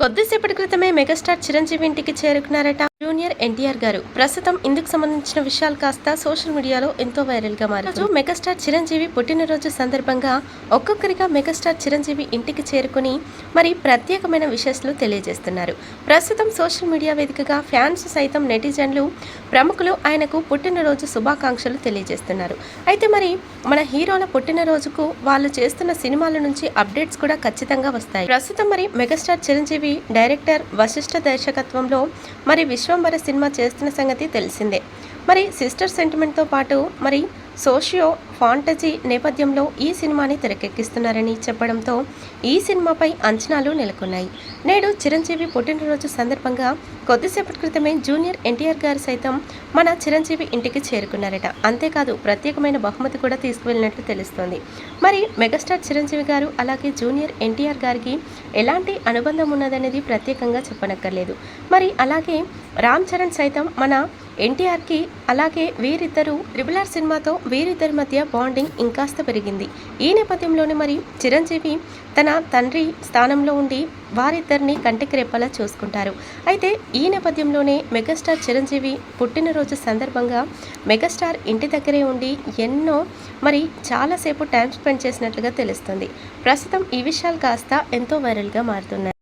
కొద్దిసేపటి క్రితమే మెగాస్టార్ చిరంజీవి ఇంటికి చేరుకున్నారట జూనియర్ ఎన్టీఆర్ గారు. ప్రస్తుతం ఇందుకు సంబంధించిన విషయాలు కాస్త సోషల్ మీడియాలో ఎంతో వైరల్గా మారారు మెగాస్టార్ చిరంజీవి పుట్టినరోజు సందర్భంగా ఒక్కొక్కరిగా మెగాస్టార్ చిరంజీవి ఇంటికి చేరుకుని మరి ప్రత్యేకమైన విశేషాలు తెలియజేస్తున్నారు. ప్రస్తుతం సోషల్ మీడియా వేదికగా ఫ్యాన్స్ సైతం నెటిజన్లు ప్రముఖులు ఆయనకు పుట్టినరోజు శుభాకాంక్షలు తెలియజేస్తున్నారు. అయితే మరి మన హీరోల పుట్టినరోజుకు వాళ్ళు చేస్తున్న సినిమాల నుంచి అప్డేట్స్ కూడా ఖచ్చితంగా వస్తాయి. ప్రస్తుతం మరి మెగాస్టార్ చిరంజీవి డైరెక్టర్ వశిష్ఠ దర్శకత్వంలో మరి విశ్వంబర సినిమా చేస్తున్న సంగతి తెలిసిందే. మరి సిస్టర్ సెంటిమెంట్తో పాటు మరి సోషియో ఫాంటజీ నేపథ్యంలో ఈ సినిమాని తెరకెక్కిస్తున్నారని చెప్పడంతో ఈ సినిమాపై అంచనాలు నెలకొన్నాయి. నేడు చిరంజీవి పుట్టినరోజు సందర్భంగా కొద్దిసేపటి క్రితమే జూనియర్ ఎన్టీఆర్ గారు సైతం మన చిరంజీవి ఇంటికి చేరుకున్నారట. అంతేకాదు ప్రత్యేకమైన బహుమతి కూడా తీసుకువెళ్ళినట్లు తెలుస్తోంది. మరి మెగాస్టార్ చిరంజీవి గారు అలాగే జూనియర్ ఎన్టీఆర్ గారికి ఎలాంటి అనుబంధం ఉన్నదనేది ప్రత్యేకంగా చెప్పనక్కర్లేదు. మరి అలాగే రామ్ చరణ్ సైతం మన ఎన్టీఆర్కి అలాగే వీరిద్దరూ ట్రిపుల్ సినిమాతో వీరిద్దరి మధ్య బాండింగ్ ఇంకాస్త పెరిగింది. ఈ నేపథ్యంలోనే మరి చిరంజీవి తన తండ్రి స్థానంలో ఉండి వారిద్దరిని కంటికి రెప్పలా చూసుకుంటారు. అయితే ఈ నేపథ్యంలోనే మెగాస్టార్ చిరంజీవి పుట్టినరోజు సందర్భంగా మెగాస్టార్ ఇంటి దగ్గరే ఉండి ఎన్నో మరి చాలాసేపు టైం స్పెండ్ చేసినట్లుగా తెలుస్తుంది. ప్రస్తుతం ఈ విషయాలు కాస్త ఎంతో వైరల్గా మారుతున్నాయి.